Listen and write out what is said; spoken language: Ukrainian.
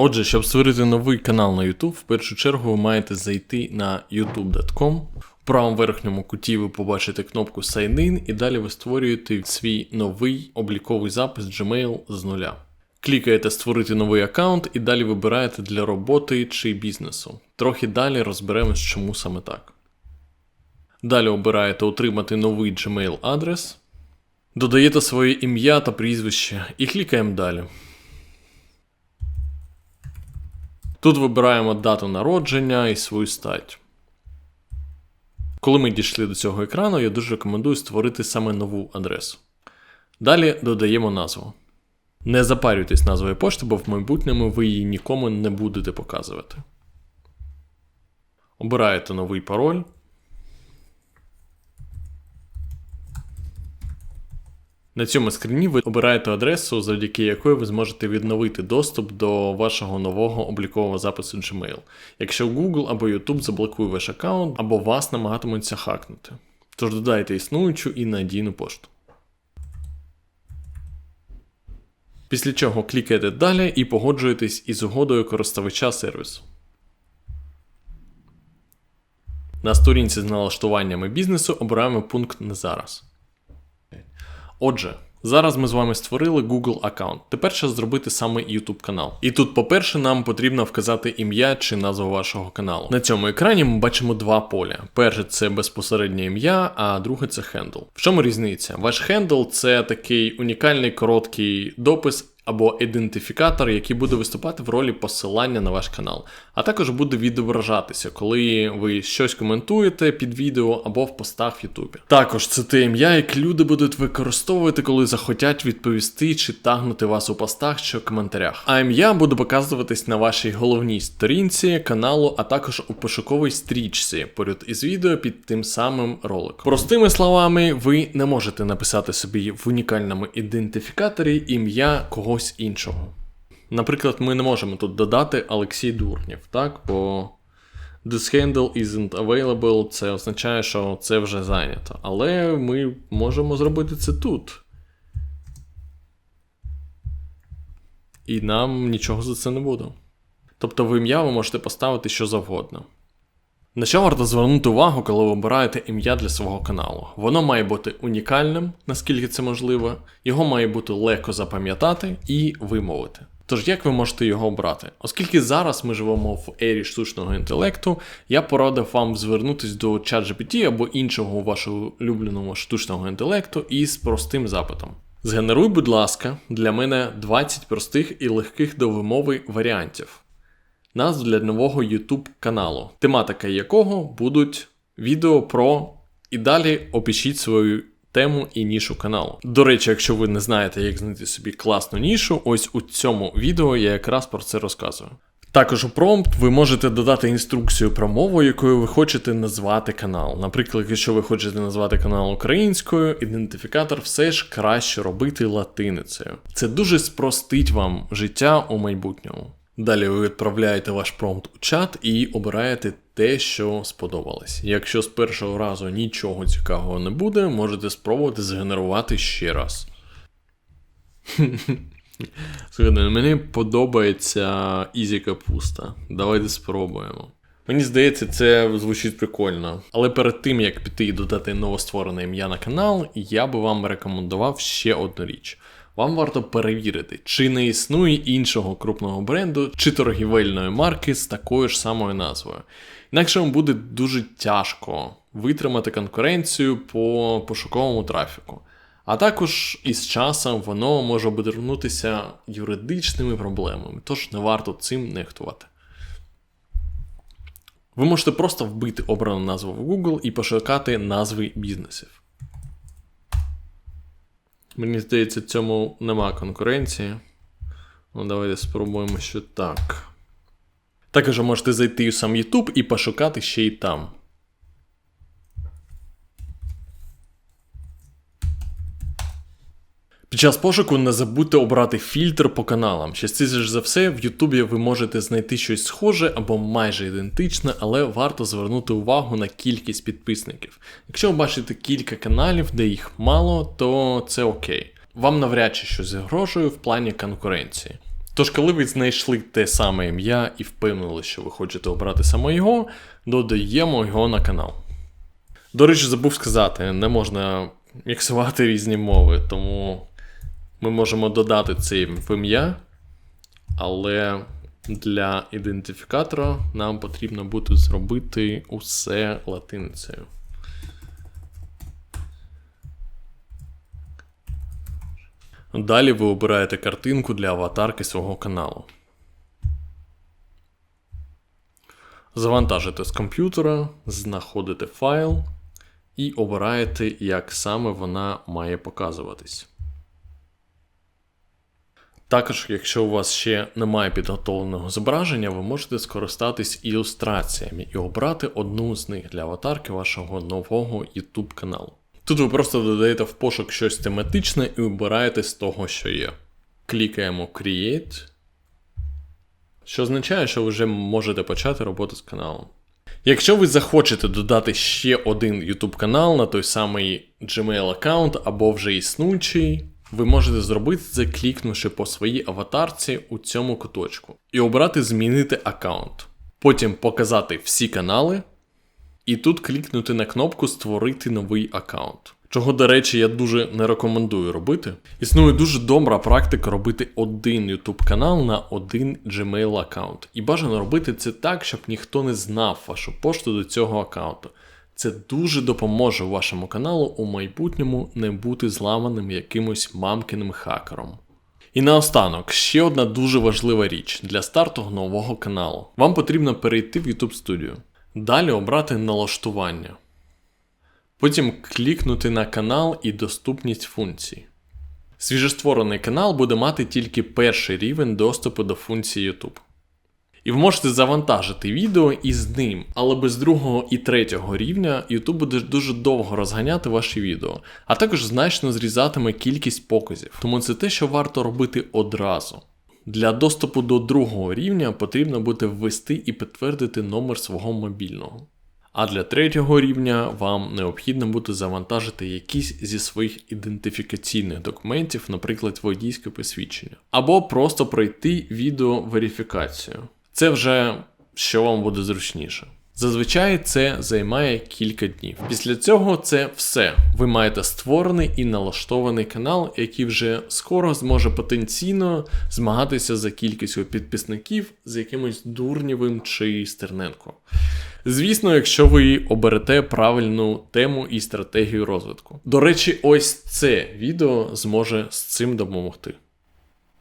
Отже, щоб створити новий канал на YouTube, в першу чергу ви маєте зайти на youtube.com. В правому верхньому куті ви побачите кнопку Sign In і далі ви створюєте свій новий обліковий запис Gmail з нуля. Клікаєте Створити новий аккаунт і далі вибираєте для роботи чи бізнесу. Трохи далі розберемось, чому саме так. Далі обираєте Отримати новий Gmail адрес, додаєте своє ім'я та прізвище і клікаємо далі. Тут вибираємо дату народження і свою стать. Коли ми дійшли до цього екрану, я дуже рекомендую створити саме нову адресу. Далі додаємо назву. Не запарюйтесь назвою пошти, бо в майбутньому ви її нікому не будете показувати. Обираєте новий пароль. На цьому скріні ви обираєте адресу, завдяки якої ви зможете відновити доступ до вашого нового облікового запису Gmail, якщо Google або YouTube заблокує ваш аккаунт, або вас намагатимуться хакнути. Тож додайте існуючу і надійну пошту. Після чого клікаєте далі і погоджуєтесь із угодою користувача сервісу. На сторінці з налаштуваннями бізнесу обираємо пункт не зараз. Отже, зараз ми з вами створили Google аккаунт. Тепер час зробити саме YouTube канал. І тут, по-перше, нам потрібно вказати ім'я чи назву вашого каналу. На цьому екрані ми бачимо два поля. Перше це безпосереднє ім'я, а друге це хендл. В чому різниця? Ваш хендл це такий унікальний короткий допис. Або ідентифікатор, який буде виступати в ролі посилання на ваш канал, а також буде відображатися, коли ви щось коментуєте під відео або в постах в Ютубі. Також це те ім'я, яке люди будуть використовувати, коли захотять відповісти чи тагнути вас у постах чи коментарях. А ім'я буде показуватись на вашій головній сторінці каналу, а також у пошуковій стрічці поряд із відео під тим самим роликом. Простими словами, ви не можете написати собі в унікальному ідентифікаторі ім'я когось іншого. Наприклад, ми не можемо тут додати Олексій Дурнів, так? Бо this handle isn't available, це означає, що це вже зайнято. Але ми можемо зробити це тут. І нам нічого за це не буде. Тобто в ім'я ви можете поставити що завгодно. На що варто звернути увагу, коли ви обираєте ім'я для свого каналу? Воно має бути унікальним, наскільки це можливо, його має бути легко запам'ятати і вимовити. Тож як ви можете його обрати? Оскільки зараз ми живемо в ері штучного інтелекту, я порадив вам звернутися до ChatGPT або іншого вашого улюбленого штучного інтелекту із простим запитом. Згенеруй, будь ласка, для мене 20 простих і легких до вимови варіантів назву для нового YouTube каналу, тематика якого будуть відео про і далі опишіть свою тему і нішу каналу. До речі, якщо ви не знаєте, як знайти собі класну нішу, ось у цьому відео я якраз про це розказую. Також у промпт ви можете додати інструкцію про мову, якою ви хочете назвати канал. Наприклад, якщо ви хочете назвати канал українською, ідентифікатор все ж краще робити латиницею. Це дуже спростить вам життя у майбутньому. Далі ви відправляєте ваш промпт у чат і обираєте те, що сподобалось. Якщо з першого разу нічого цікавого не буде, можете спробувати згенерувати ще раз. Слухайте, мені подобається Ізі Капуста. Давайте спробуємо. Мені здається, це звучить прикольно. Але перед тим як піти і додати новостворене ім'я на канал, я би вам рекомендував ще одну річ. Вам варто перевірити, чи не існує іншого крупного бренду чи торгівельної марки з такою ж самою назвою. Інакше вам буде дуже тяжко витримати конкуренцію по пошуковому трафіку. А також із часом воно може обернутися юридичними проблемами, тож не варто цим нехтувати. Ви можете просто вбити обрану назву в Google і пошукати назви бізнесів. Мені здається, цьому нема конкуренції. Ну, давайте спробуємо що так. Також можете зайти у сам YouTube і пошукати ще й там. Під час пошуку не забудьте обрати фільтр по каналам. Частіше за все, в Ютубі ви можете знайти щось схоже або майже ідентичне, але варто звернути увагу на кількість підписників. Якщо ви бачите кілька каналів, де їх мало, то це окей. Вам навряд чи щось загрожує в плані конкуренції. Тож, коли ви знайшли те саме ім'я і впевнили, що ви хочете обрати саме його, додаємо його на канал. До речі, забув сказати, не можна міксувати різні мови, тому ми можемо додати це в ім'я, але для ідентифікатора нам потрібно буде зробити усе латиницею. Далі ви обираєте картинку для аватарки свого каналу. Завантажите з комп'ютера, знаходите файл і обираєте, як саме вона має показуватись. Також, якщо у вас ще немає підготовленого зображення, ви можете скористатись ілюстраціями і обрати одну з них для аватарки вашого нового YouTube каналу. Тут ви просто додаєте в пошук щось тематичне і обираєте з того, що є. Клікаємо Create, що означає, що ви вже можете почати роботу з каналом. Якщо ви захочете додати ще один YouTube канал на той самий Gmail аккаунт або вже існуючий, ви можете зробити це, клікнувши по своїй аватарці у цьому куточку і обрати Змінити аккаунт. Потім показати всі канали, і тут клікнути на кнопку Створити новий аккаунт. Чого, до речі, я дуже не рекомендую робити. Існує дуже добра практика робити один YouTube канал на один Gmail аккаунт. І бажано робити це так, щоб ніхто не знав вашу пошту до цього аккаунту. Це дуже допоможе вашому каналу у майбутньому не бути зламаним якимось мамкиним хакером. І наостанок, ще одна дуже важлива річ для старту нового каналу. Вам потрібно перейти в YouTube Studio. Далі обрати налаштування. Потім клікнути на канал і доступність функцій. Свіжостворений канал буде мати тільки перший рівень доступу до функції YouTube. І ви можете завантажити відео із ним, але без другого і третього рівня YouTube буде дуже довго розганяти ваші відео, а також значно зрізатиме кількість показів. Тому це те, що варто робити одразу. Для доступу до другого рівня потрібно буде ввести і підтвердити номер свого мобільного. А для третього рівня вам необхідно буде завантажити якісь зі своїх ідентифікаційних документів, наприклад, водійське посвідчення, або просто пройти відеоверифікацію. Це вже що вам буде зручніше. Зазвичай це займає кілька днів. Після цього це все. Ви маєте створений і налаштований канал, який вже скоро зможе потенційно змагатися за кількістю підписників з якимось Дурнєвим чи Стерненко. Звісно, якщо ви оберете правильну тему і стратегію розвитку. До речі, ось це відео зможе з цим допомогти.